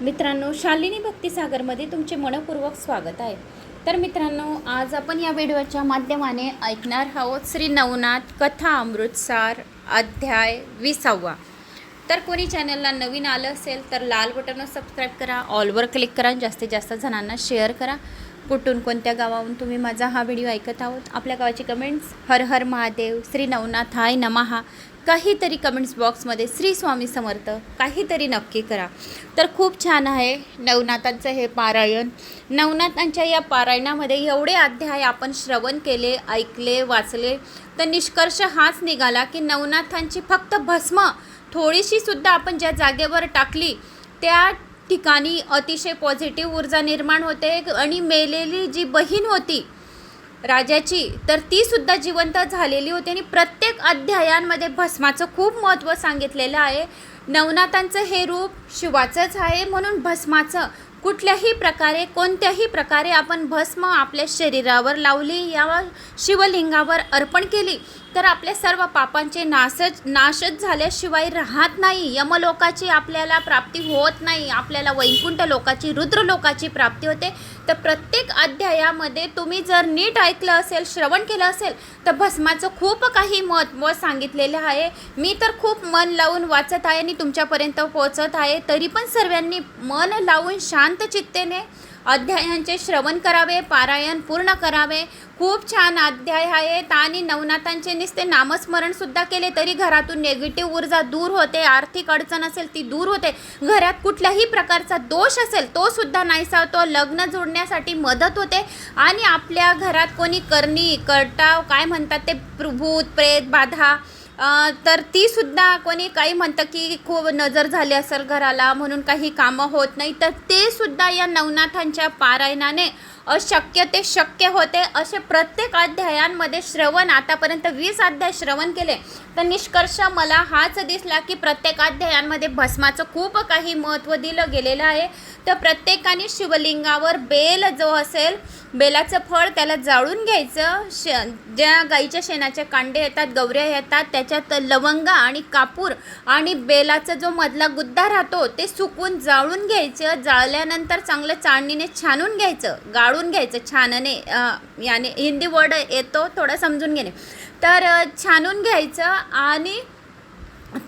मित्रांनो शालिनी भक्तिसागरमध्ये तुमचे मनपूर्वक स्वागत आहे. तर मित्रांनो आज आपण या व्हिडिओच्या माध्यमाने ऐकणार आहोत श्री नवनाथ कथा अमृतसार अध्याय विसावा. तर कोणी चॅनलला नवीन आलं असेल तर लाल बटनवर सबस्क्राईब करा ऑलवर क्लिक करा जास्तीत जास्त जणांना शेअर करा. कुठून कोणत्या गावाहून तुम्ही माझा हा व्हिडिओ ऐकत आहोत? आपल्या गावाची कमेंट्स हर हर महादेव श्री नवनाथ हाय नमहा. काहीतरी कमेंट्स बॉक्समध्ये श्री स्वामी समर्थ काहीतरी नक्की करा. तर खूप छान आहे नवनाथांचं हे पारायण. नवनाथांच्या या पारायणामध्ये एवढे अध्याय आपण श्रवण केले ऐकले वाचले तर निष्कर्ष हाच निघाला की नवनाथांची फक्त भस्म थोडीशी सुद्धा आपण ज्या जागेवर टाकली त्या ठिकाणी अतिशय पॉझिटिव्ह ऊर्जा निर्माण होते आणि मेलेली जी बहीण होती राजाची तर ती सुद्धा जिवंत झालेली होती आणि प्रत्येक अध्यायांमध्ये भस्माचं खूप महत्त्व सांगितलेलं आहे. नवनाथांचं हे रूप शिवाचंच आहे म्हणून भस्माचं कुठल्याही प्रकारे कोणत्याही प्रकारे आपण भस्म आपल्या शरीरावर लावली या शिवलिंगावर अर्पण केली तर आपल्या सर्व पापांचे नाशच नाशच झाल्याशिवाय राहत नाही. यमलोकाची आपल्याला प्राप्ती होत नाही. आपल्याला वैकुंठ लोकाची रुद्र लोकाची प्राप्ती होते. तर प्रत्येक अध्यायामध्ये तुम्ही जर नीट ऐकलं असेल श्रवण केलं असेल तर भस्माचं खूप काही महत्त्व सांगितलेलं आहे. मी तर खूप मन लावून वाचत आहे आणि तुमच्यापर्यंत पोहोचत आहे. तरी पण सर्वांनी मन लावून शांत चित्तेने अध्यायांचे श्रवण करावे पारायण पूर्ण करावे. खूप छान अध्याय आहेत आणि नवनाथांचे नुसते नामस्मरणसुद्धा केले तरी घरातून नेगेटिव्ह ऊर्जा दूर होते. आर्थिक अडचण असेल ती दूर होते. घरात कुठल्याही प्रकारचा दोष असेल तो सुद्धा नाहीसा होतो. लग्न जोडण्यासाठी मदत होते. आणि आपल्या घरात कोणी करणी करटाव काय म्हणतात ते भूत प्रेत बाधा तर ती सुद्धा कोणी काही म्हणतं की खूप नजर झाली असेल घराला म्हणून काही कामं होत नाही. तर ते सुद्धा या नवनाथांच्या पारायणाने अशक्य ते शक्य होते असे प्रत्येक अध्यायांमध्ये श्रवण आतापर्यंत वीस अध्याय श्रवण केले. तर निष्कर्ष मला हाच दिसला की प्रत्येक अध्यायांमध्ये भस्माचं खूप काही महत्त्व दिलं गेलेलं आहे. तर प्रत्येकाने शिवलिंगावर बेल जो असेल बेलाचं फळ त्याला जाळून घ्यायचं. श ज्या गाईच्या शेणाचे कांडे येतात गवऱ्या येतात त्याच्यात लवंगा आणि कापूर आणि बेलाचा जो मधला गुद्दा राहतो ते सुकून जाळून घ्यायचं. जाळल्यानंतर चांगलं चाळणीने छानून घ्यायचं. गाळून घ्यायचं छानने याने हिंदी वर्ड येतो थोडं समजून घेणे. तर छानून घ्यायचं आणि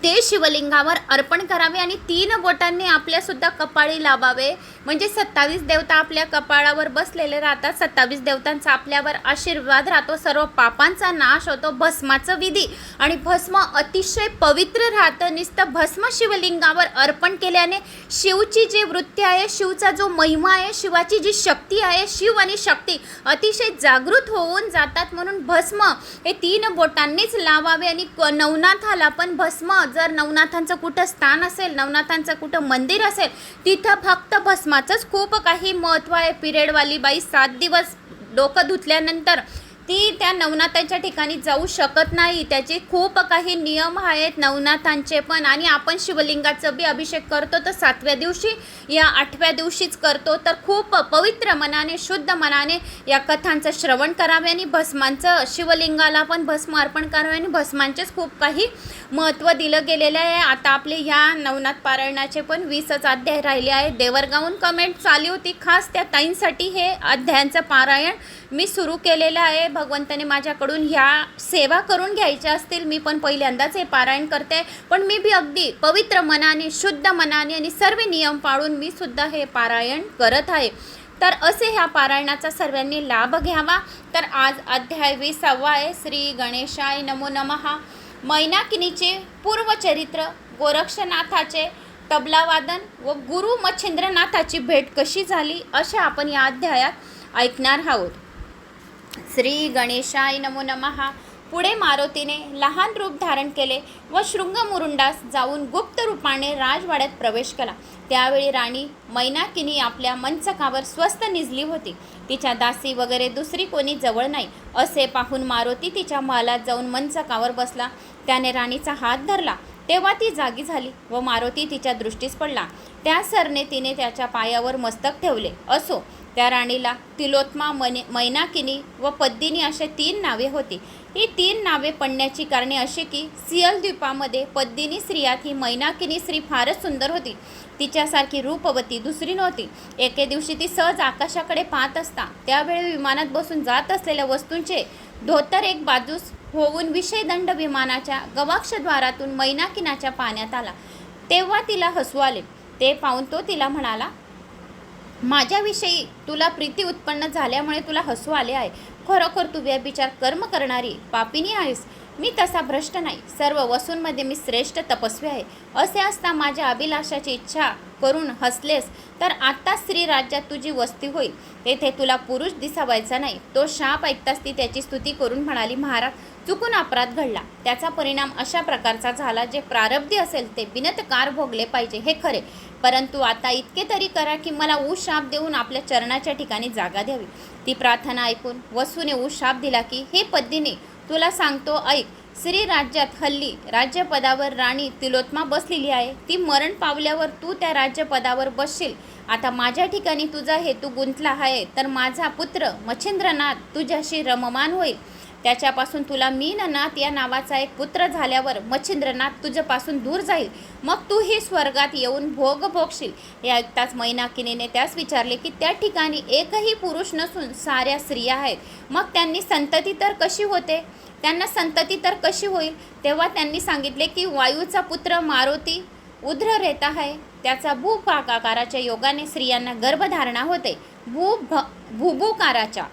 ते शिवलिंगावर अर्पण करावे आणि तीन बोटांनी आपल्यासुद्धा कपाळी लावावे. म्हणजे सत्तावीस देवता आपल्या कपाळावर बसलेले राहतात. सत्तावीस देवतांचा आपल्यावर आशीर्वाद राहतो. सर्व पापांचा नाश होतो. भस्माचं विधी. आणि भस्म अतिशय पवित्र राहतं. नुसतं भस्म शिवलिंगावर अर्पण केल्याने शिवची जी वृत्ती आहे शिवचा जो महिमा आहे शिवाची जी शक्ती आहे शिव आणि शक्ती अतिशय जागृत होऊन जातात. म्हणून भस्म हे तीन बोटांनीच लावावे आणि नवनाथाला पण भस्म जर नवनाथांचं कुठं स्थान असेल नवनाथांचं कुठं मंदिर असेल तिथं फक्त भस्माचंच खूप काही महत्त्व आहे पिरियडवाली बाई सात दिवस डोकं धुतल्यानंतर ती त्या नवनाथांच्या ठिकाणी जाऊ शकत नाही. त्याचे खूप काही नियम आहेत नवनाथांचे पण. आणि आपण शिवलिंगाचं बी अभिषेक करतो तर सातव्या दिवशी या आठव्या दिवशीच करतो. तर खूप पवित्र मनाने शुद्ध मनाने या कथांचं श्रवण करावे आणि भस्मांचं शिवलिंगाला पण भस्म अर्पण करावे आणि भस्मांचेच खूप काही महत्त्व दिलं गेलेलं आहे. आता आपले ह्या नवनाथ पारायणाचे पण वीसच अध्याय राहिले आहे देवरगावून कमेंट चालू होती. खास त्या ताईंसाठी हे अध्यायांचं पारायण मी सुरू केलेलं आहे. भगवंताने माझ्याकडून ह्या सेवा करून घ्यायच्या असतील मी पण पहिल्यांदाच हे पारायण करते. पण मी बी अगदी पवित्र मनाने शुद्ध मनाने आणि सर्व नियम पाळून मी सुद्धा हे पारायण करत आहे. तर असे ह्या पारायणाचा सर्वांनी लाभ घ्यावा. तर आज अध्याय विसावा आहे. श्री गणेशाय नमो नमहा. मैनाकिनीचे पूर्वचरित्र गोरक्षनाथाचे तबलावादन व गुरु मच्छिंद्रनाथाची भेट कशी झाली असे आपण या अध्यायात ऐकणार आहोत. श्री गणेशाय नमो नमहा पुढे मारुतीने लहान रूप धारण केले व शृंगमुरुंडास जाऊन गुप्त रूपाने राजवाड्यात प्रवेश केला. त्यावेळी राणी मैनाकिनी आपल्या मंचकावर स्वस्त निजली होती. तिच्या दासी वगैरे दुसरी कोणी जवळ नाही असे पाहून मारुती तिच्या महालात जाऊन मंचकावर बसला. त्याने राणीचा हात धरला. तेव्हा ती जागी झाली व मारुती तिच्या दृष्टीस पडला. त्या सरने तिने त्याच्या पायावर मस्तक ठेवले. असो त्या राणीला तिलोत्मा मने मैनाकिनी व पद्दिनी अशा तीन नावे होती. ही तीन नावे पडण्याची कारणे अशी की सियल द्वीपामध्ये पद्दिनी स्त्रियात ही मैनाकिनी स्त्री फारच सुंदर होती. तिच्यासारखी रूपवती दुसरी नव्हती. एके दिवशी ती सहज आकाशाकडे पाहत असता. त्यावेळी विमानात बसून जात असलेल्या वस्तूंचे धोतर एक बाजूस होऊन विषयदंड विमानाच्या गवाक्षद्वारातून मैनाकिनाच्या पाण्यात आला. तेव्हा तिला हसू आले. ते पाहून तो तिला म्हणाला माझ्याविषयी तुला प्रीती उत्पन्न झाल्यामुळे तुला हसू आले आहे. खरोखर तू व्यभिचार कर्म करणारी पापिनी आहेस. मी तसा भ्रष्ट नाही. सर्व वसूंमध्ये मी श्रेष्ठ तपस्वी आहे. असे असता माझ्या अभिलाषाची इच्छा करून हसलेस तर आत्ता स्त्री राज्यात तुझी वस्ती होईल. तेथे तुला पुरुष दिसावायचा नाही. तो शाप ऐकताच ती त्याची स्तुती करून म्हणाली महाराज चुकून अपराध घडला. त्याचा परिणाम अशा प्रकारचा झाला जे प्रारब्धी असेल ते बिनतकार भोगले पाहिजे हे खरे. परंतु आता इतके तरी करा की मला ऊस शाप देऊन आपल्या चरणाच्या ठिकाणी जागा द्यावी. ती प्रार्थना ऐकून वसूने ऊस शाप दिला की हे पद्दिने तुला सांगतो ऐक. श्री राज्यात हल्ली राज्यपदावर राणी तिलोत्मा बसलेली आहे. ती मरण पावल्यावर तू त्या राज्यपदावर बसशील. आता माझ्या ठिकाणी तुझा हेतू गुंतला आहे तर माझा पुत्र मच्छिंद्रनाथ तुझ्याशी रममान होईल. त्याच्यापासून तुला मीननाथ या नावाचा एक पुत्र झाल्यावर मच्छिंद्रनाथ तुझ्यापासून दूर जाईल. मग तू ही स्वर्गात येऊन भोग भोगशील. हे ऐकताच मैनाकिनीने त्यास विचारले की त्या ठिकाणी एकही पुरुष नसून साऱ्या स्त्रिया आहेत. मग त्यांनी संतती तर कशी होते? त्यांना संतती तर कशी होईल? तेव्हा त्यांनी सांगितले की वायूचा पुत्र मारुती उध्र रेता आहे. त्याचा भूपाकाराच्या योगाने स्त्रियांना गर्भधारणा होते. भू भ भूभूकाराच्या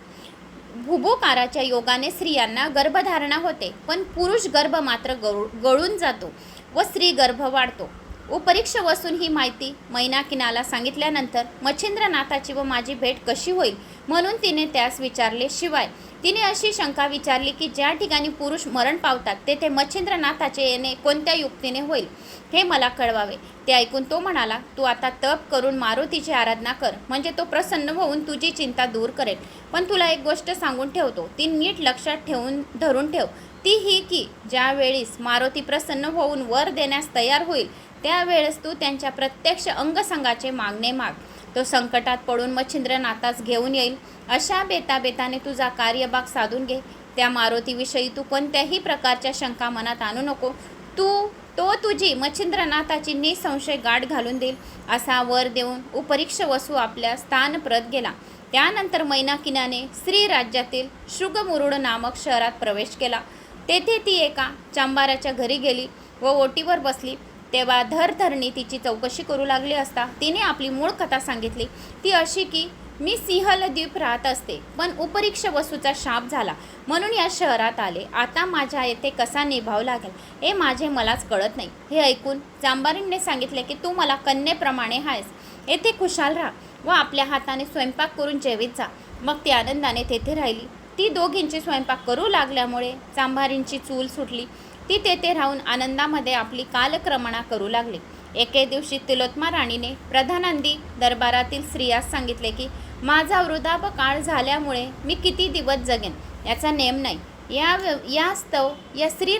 भुभोकाराच्या योगाने स्त्रियांना गर्भधारणा होते पण पुरुष गर्भ मात्र गळू गळून जातो व स्त्री गर्भ वाढतो. उपरीक्ष वसून ही माहिती मैनाकिनाला सांगितल्यानंतर मच्छिंद्रनाथाची व माझी भेट कशी होईल? म्हणून तिने त्यास विचारले शिवाय. तिने अशी शंका विचारली की ज्या ठिकाणी पुरुष मरण पावतात तेथे मच्छिंद्रनाथाचे येणे कोणत्या युक्तीने होईल? हे मला कळवावे. ते ऐकून तो म्हणाला तू आता तप करून मारुतीची आराधना कर. म्हणजे तो प्रसन्न होऊन तुझी चिंता दूर करेल. पण तुला एक गोष्ट सांगून ठेवतो. ती नीट लक्षात ठेवून धरून ठेव. ती ही की ज्यावेळीस मारुती प्रसन्न होऊन वर देण्यास तयार होईल त्यावेळेस तू त्यांच्या प्रत्यक्ष अंगसंगाचे मागणे माग. तो संकटात पडून मच्छिंद्रनाथास घेऊन येईल. अशा बेताबेताने तुझा कार्यभाग साधून घे. त्या मारुतीविषयी तू कोणत्याही प्रकारच्या शंका मनात आणू नको. तू तो तुझी मच्छिंद्रनाथाची निसंशय गाठ घालून देईल असा वर देऊन उपरीक्ष वसू आपल्या स्थानप्रत गेला. त्यानंतर मैनाकिनाने श्रीराज्यातील राज्यातील नामक शहरात प्रवेश केला. तेथे ती एका चांबाराच्या घरी गेली व ओटीवर बसली. तेव्हा धरधरणी तिची चौकशी करू लागली असता तिने आपली मूळ कथा सांगितली. ती अशी की मी सिंहल द्वीप राहत असते पण उपरीक्ष वसूचा शाप झाला. म्हणून या शहरात आले. आता माझ्या येथे कसा निभाव लागेल हे माझे मलाच कळत नाही. हे ऐकून जांबारींने सांगितले की तू मला कन्येप्रमाणे आहेस. येथे खुशाल राहा व आपल्या हाताने स्वयंपाक करून जेवीत जा. मग ती आनंदाने तेथे राहिली. ती दोघींची स्वयंपाक करू लागल्यामुळे चांभारींची चूल सुटली. ती तेथे राहून आनंदामध्ये आपली कालक्रमणा करू लागली. एके दिवशी तिलोत्मा राणीने प्रधानंदी दरबारातील स्त्रियास सांगितले की माझा वृद्धाप काळ झाल्यामुळे मी किती दिवस जगेन? याचा नेम नाही. या व्य- या स्तव या स्त्री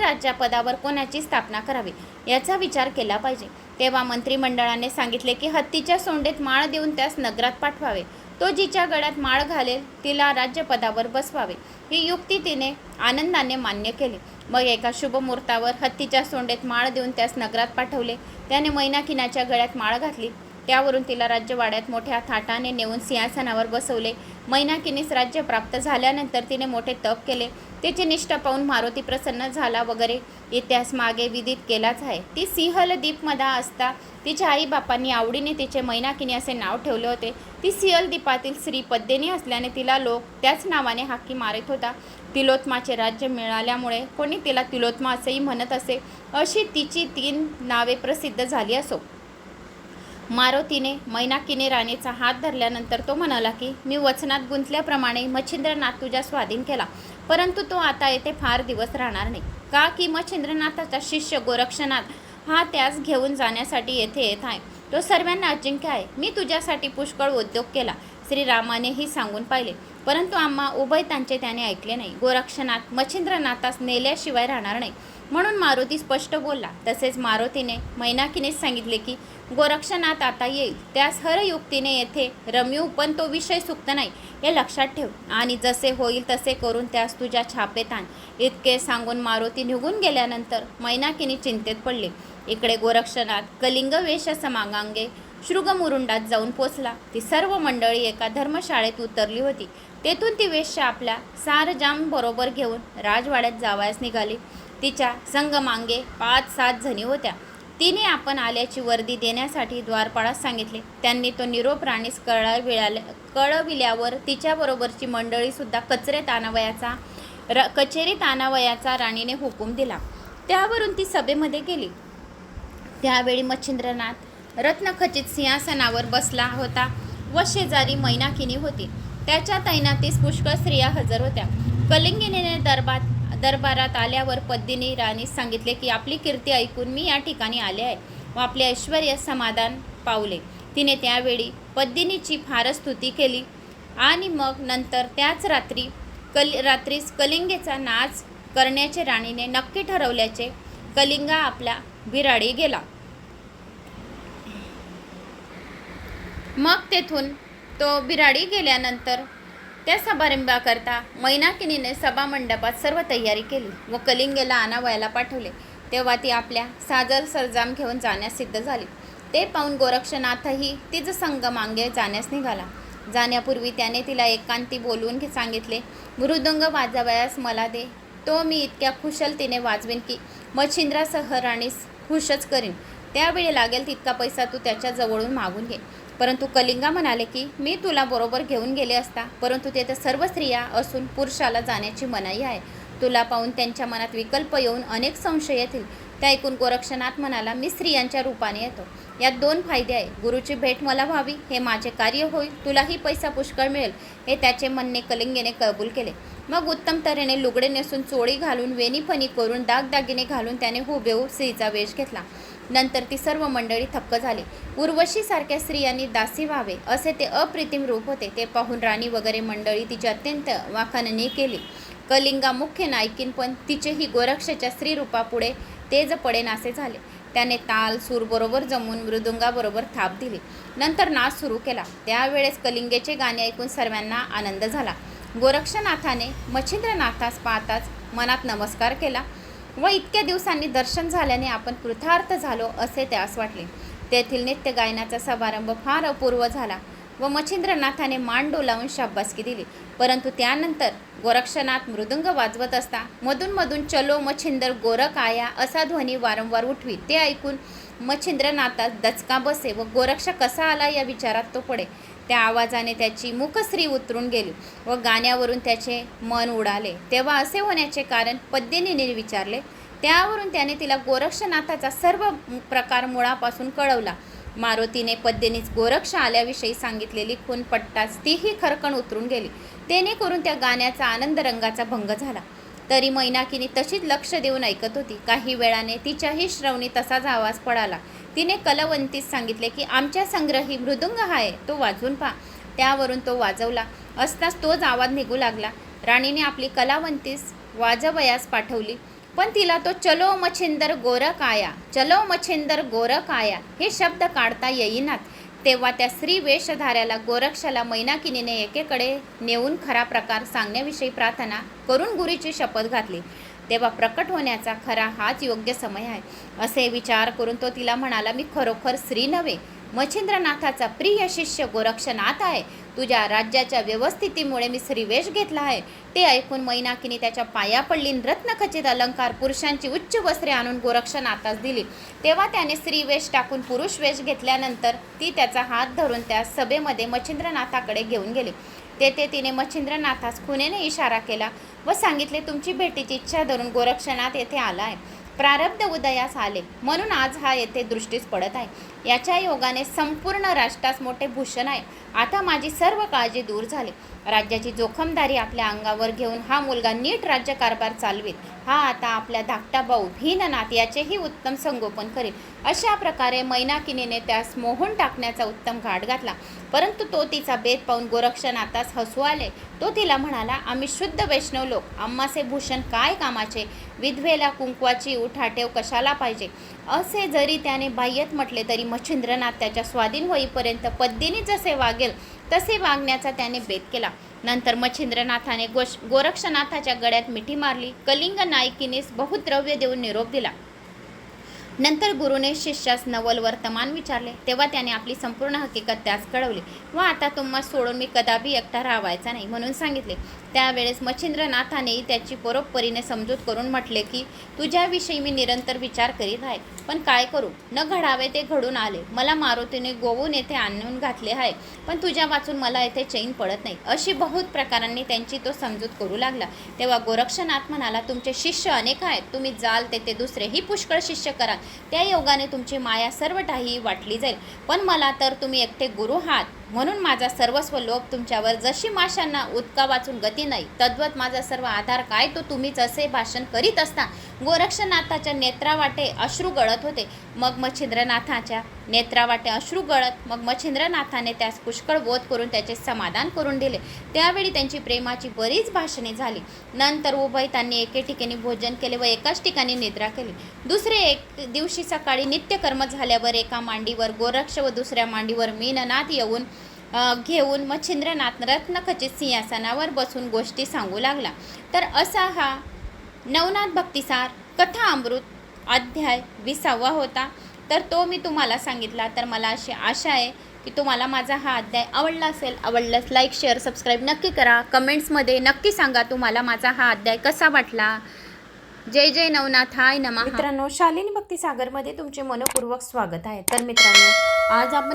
कोणाची स्थापना करावी? याचा विचार केला पाहिजे. तेव्हा मंत्रिमंडळाने सांगितले की हत्तीच्या सोंडेत माळ देऊन त्यास नगरात पाठवावे. तो जिच्या गळ्यात माळ घालेल तिला राज्यपदावर बसवावे. ही युक्ती तिने आनंदाने मान्य केली. मग एका शुभ मुहूर्तावर हत्तीच्या सोंडेत माळ देऊन त्यास नगरात पाठवले. त्याने मैनाकिनाच्या गळ्यात माळ घातली. त्यावरून तिला राज्यवाड्यात मोठ्या थाटाने नेऊन सिंहासनावर बसवले. मैनाकिनीस राज्य प्राप्त झाल्यानंतर तिने मोठे तप केले. तिची निष्ठा पाहून मारुती प्रसन्न झाला वगैरे. इतिहास मागे विदित केलाच आहे. ती सिंहल दीपमदा असता तिच्या आईबापांनी आवडीने तिचे मैनाकिनी असे नाव ठेवले होते. ती सियल द्वीपातील स्त्री पद्मिनी असल्याने तिला लोक त्याच नावाने हाकी मारित होता. तिलोत्माचे राज्य मिळाल्यामुळे कोणी तिला तिलोत्मा असेही म्हणत असे अशी तिची तीन नावे प्रसिद्ध झाली असो. मारुतीने मैनाकीने राणीचा हात धरल्यानंतर तो म्हणाला की मी वचनात गुंतल्याप्रमाणे मच्छिंद्रनाथ तुझ्या स्वाधीन केला परंतु तो आता येथे फार दिवस राहणार नाही. का की मच्छिंद्रनाथाचा शिष्य गोरक्षनाथ हा त्यास घेऊन जाण्यासाठी येथे येत आहे. तो सर्वांना अजिंक्य आहे. मी तुझ्यासाठी पुष्कळ उद्योग केला. श्रीरामानेही सांगून पाहिले. परंतु आम्हा उभय त्यांचे त्याने ऐकले नाही. गोरक्षनाथ मच्छिंद्रनाथास नेल्याशिवाय राहणार नाही. म्हणून मारुती स्पष्ट बोलला. तसेच मारुतीने मैनाकीनेच सांगितले की गोरक्षनाथ आता येईल. त्यास हरयुक्तीने येथे रम्यू पण तो विषय सुक्त नाही. हे लक्षात ठेव. आणि जसे होईल तसे करून त्यास तुझ्या छापेत आण. इतके सांगून मारुती निघून गेल्यानंतर मैनाकीने चिंतेत पडले. इकडे गोरक्षनाथ कलिंग वेश समांगांगे शृगमुरुंडात जाऊन पोचला. ती सर्व मंडळी एका धर्मशाळेत उतरली होती. तेथून ती वेश्या आपल्या सारजाम बरोबर घेऊन राजवाड्यात जावयास निघाली. तिच्या संगमांगे पाच सात जणी होत्या. तिने आपण आल्याची वर्दी देण्यासाठी द्वारपाळास सांगितले. त्यांनी तो निरोप राणीस कळविळाल्या कळविल्यावर तिच्याबरोबरची मंडळीसुद्धा कचरे आणावयाचा र कचेरीत आणावयाचा राणीने हुकूम दिला. त्यावरून ती सभेमध्ये गेली. त्यावेळी मच्छिंद्रनाथ रत्नखचित सिंहासनावर बसला होता व शेजारी मैनाकिनी होती. त्याच्या तैनातीस पुष्कळ स्त्रिया हजर होत्या. कलिंगिनीने दरबार दरबारात आल्यावर पद्मिनी राणीस सांगितले की आपली कीर्ती ऐकून मी या ठिकाणी आले आहे व आपले ऐश्वर समाधान पावले. तिने त्यावेळी पद्मिनीची फारच स्तुती केली आणि मग नंतर त्याच रात्री कल रात्रीस कलिंगेचा नाच करण्याचे राणीने नक्की ठरवल्याचे कलिंगा आपल्या बिराडी गेला. मग तेथून तो बिराडी गेल्यानंतर त्या सभारंभाकरता मैनाकिनीने सभामंडपात सर्व तयारी केली. व कलिंगेला आणावयाला पाठवले. तेव्हा ती आपल्या साजर सरजाम घेऊन जाण्यास सिद्ध झाली. ते पाहून गोरक्षनाथही तिचं संगमांगे जाण्यास निघाला. जाण्यापूर्वी त्याने तिला एकांती बोलवून घे- सांगितले मृदुंग वाजवायास मला दे. तो मी इतक्या कुशलतेने वाजवेन की मच्छिंद्रासह राणीस खुशच करीन. त्यावेळी लागेल तितका पैसा तू त्याच्या जवळून मागून घे. परंतु कलिंगा म्हणाले की मी तुला बरोबर घेऊन गेले असता परंतु तेथे सर्व स्त्रिया असून पुरुषाला जाण्याची मनाई आहे. तुला पाहून त्यांच्या मनात विकल्प येऊन अनेक संशय येतील. त्या ऐकून गोरक्षनाथ म्हणाला मी स्त्रियांच्या रूपाने येतो. यात दोन फायदे आहे गुरुची भेट मला व्हावी हे माझे कार्य होईल तुलाही पैसा पुष्कळ मिळेल हे त्याचे म्हणणे कलिंगेने कबूल केले. मग उत्तम तऱ्हेने लुगडे नेसून चोळी घालून वेणीफणी करून दागदागिने घालून त्याने हुबेहूब स्त्रीचा वेश घेतला. नंतर ती सर्व मंडळी थक्क झाली. उर्वशीसारख्या स्त्रियांनी दासी व्हावे असे ते अप्रितिम रूप होते. ते पाहून राणी वगैरे मंडळी तिची अत्यंत वाखाणणी केली. कलिंगा मुख्य नायकीन पण तिचेही गोरक्षाच्या स्त्रीरूपापुढे तेज पडेनासे झाले. त्याने ताल सूर बरोबर जमून मृदुंगाबरोबर थाप दिली. नंतर नाच सुरू केला. त्यावेळेस कलिंगेचे गाणे ऐकून सर्वांना आनंद झाला. गोरक्षनाथाने मच्छिंद्रनाथास पाहताच मनात नमस्कार केला व इतक्या दिवसांनी दर्शन झाल्याने आपण कृतार्थ झालो असे त्यास वाटले. तेथील नित्य गायनाचा समारंभ फार अपूर्व झाला. व मच्छिंद्रनाथाने मान डोलावून शाब्बासकी दिली. परंतु त्यानंतर गोरक्षनाथ मृदुंग वाजवत असता मधून मधून चलो मच्छिंदर गोरख आया असा ध्वनी वारंवार उठवी. ते ऐकून मच्छिंद्रनाथास दचका बसे व गोरक्ष कसा आला? या विचारात तो पडे. त्या आवाजाने त्याची मुखश्री उतरून गेली व गाण्यावरून त्याचे मन उडाले. तेव्हा असे होण्याचे कारण पद्यनीने विचारले. त्यावरून त्याने तिला गोरक्षनाथाचा सर्व प्रकार मुळापासून कळवला. मारुतीने पद्यनीच गोरक्ष आल्याविषयी सांगितलेली खून पट्टाच तीही खरकण उतरून गेली. तेने करून त्या गाण्याचा आनंद रंगाचा भंग झाला. तरी मैनाकीने तशीच लक्ष देऊन ऐकत होती. काही वेळाने तिच्याही श्रवणी तसाच आवाज पडाला तिने कलावंतीस सांगितले की आमच्या संग्रही मृदुंग आहे तो वाजवून पहा. त्यावरून तो वाजवला. असताच तोच आवाज निघू लागला. राणीने आपली कलावंतीस वाजवयास पाठवली. पण तिला तो चलो मच्छिंदर गोरख आया चलो मच्छिंदर गोरख आया हे शब्द काढता येईनात. तेव्हा त्या स्त्री वेशधाऱ्याला गोरक्षाला मैनाकिनीने एकेकडे नेऊन खरा प्रकार सांगण्याविषयी प्रार्थना करून गुरुची शपथ घातली. तेव्हा प्रकट होण्याचा खरा हाच योग्य समय आहे. असे विचार करून तो तिला म्हणाला मी खरोखर स्त्री नव्हे. मच्छिंद्रनाथाचा प्रिय शिष्य गोरक्षनाथ आहे. तुझ्या राज्याच्या व्यवस्थितीमुळे मी श्रीवेश घेतला आहे. ते ऐकून मैनाकिनी त्याच्या पाया पडली रत्नखचित अलंकार पुरुषांची उच्च वस्त्रे आणून गोरक्षनाथास दिली. तेव्हा त्याने स्त्रीवेश टाकून पुरुष वेश घेतल्यानंतर ती त्याचा हात धरून त्या सभेमध्ये मच्छिंद्रनाथाकडे घेऊन गेली. तेथे तिने मच्छिंद्रनाथास खुनेने इशारा केला व सांगितले तुमची भेटीची इच्छा धरून गोरक्षनाथ येथे आला आहे. प्रारब्ध उदयास आले. म्हणून आज हा येथे दृष्टीस पडत आहे. याच्या योगाने संपूर्ण राष्ट्रास मोठे भूषण आहे. आता माझी सर्व काळजी दूर झाली. राज्याची जोखमदारी आपल्या अंगावर घेऊन हा मुलगा नीट राज्यकारभार चालवीत. हा आता आपल्या धाकटा भाऊ भीननाथ याचेही उत्तम संगोपन करेल अशा प्रकारे मैनाकिनीने त्यास मोहून टाकण्याचा उत्तम घाट घातला. परंतु तो तिचा बेत पाहून गोरक्षनाथास हसू आले. तो तिला म्हणाला आम्ही शुद्ध वैष्णव लोक. आम्हाचे भूषण काय कामाचे? विधवेला कुंकवाची उठाठेव कशाला पाहिजे? असे जरी त्याने बाह्यत म्हटले तरी मच्छिंद्रनाथ त्याच्या स्वाधीन होईपर्यंत पद्मीनी जसे वागेल तसे वागण्याचा त्याने बेत केला. नंतर मच्छिंद्रनाथाने गोश गोरक्षनाथाच्या गळ्यात मिठी मारली. कलिंग नायकीनेस बहुद्रव्य देऊन निरोप दिला. नंतर गुरुने शिष्यास नवल वर्तमान विचारले. तेव्हा त्याने आपली संपूर्ण हकीकत त्यास कळवली. व आता तुम्हाला सोडून मी कदापि एकटा राहावायचा नाही म्हणून सांगितले. त्यावेळेस मच्छिंद्रनाथाने त्याची परोपरीने समजूत करून म्हटले की तुझ्याविषयी मी निरंतर विचार करीत आहे पण काय करू? न घडावे ते घडून आले. मला मारुतीने गोवून येथे आणून घातले आहे पण तुझ्या वाचून मला येथे चैन पडत नाही. अशी बहुत प्रकारांनी त्यांची तो समजूत करू लागला. तेव्हा गोरक्षनाथ म्हणाला तुमचे शिष्य अनेक आहेत. तुम्ही जाल तेथे दुसरेही पुष्कळ शिष्य कराल. त्या योगाने तुमची माया सर्व काही वाटली जाईल. पण मला तर तुम्ही एकटे गुरु आहात. म्हणून माझा सर्वस्व लोभ तुमच्यावर. जशी माशांना उदका वाचून गती नाही तद्वत माझा सर्व आधार काय? तो तुम्हीच असे भाषण करीत असता गोरक्षनाथाच्या नेत्रावाटे अश्रू गळत होते. मग मच्छिंद्रनाथाच्या नेत्रावाटे अश्रू गळत मग मच्छिंद्रनाथाने त्यास पुष्कळ बोध करून त्याचे समाधान करून दिले. त्यावेळी त्यांची प्रेमाची बरीच भाषणे झाली. नंतर उभय त्यांनी एके ठिकाणी भोजन केले व एकाच ठिकाणी निद्रा केली. दुसरे एक दिवशी सकाळी नित्यकर्म झाल्यावर एका मांडीवर गोरक्ष व दुसऱ्या मांडीवर मीननाथ येऊन घेऊन मच्छिंद्रनाथ रत्नखचित सिंहासनावर बसून गोष्टी सांगू लागला. तर असा हा नवनाथ भक्तिसार कथा अमृत अध्याय विसावा होता. तर तो मी तुम्हाला सांगितला. तर मला अशी आशा आहे की तुम्हाला माझा हा अध्याय आवडला असेल आवडल्यास लाईक शेअर सबस्क्राईब नक्की करा. कमेंट्समध्ये नक्की सांगा तुम्हाला माझा हा अध्याय कसा वाटला. जय जय नवनाथ. हाय नमा. मित्रांनो शालिनी भक्तिसागरमध्ये तुमचे मनपूर्वक स्वागत आहे. तर मित्रांनो आज आपण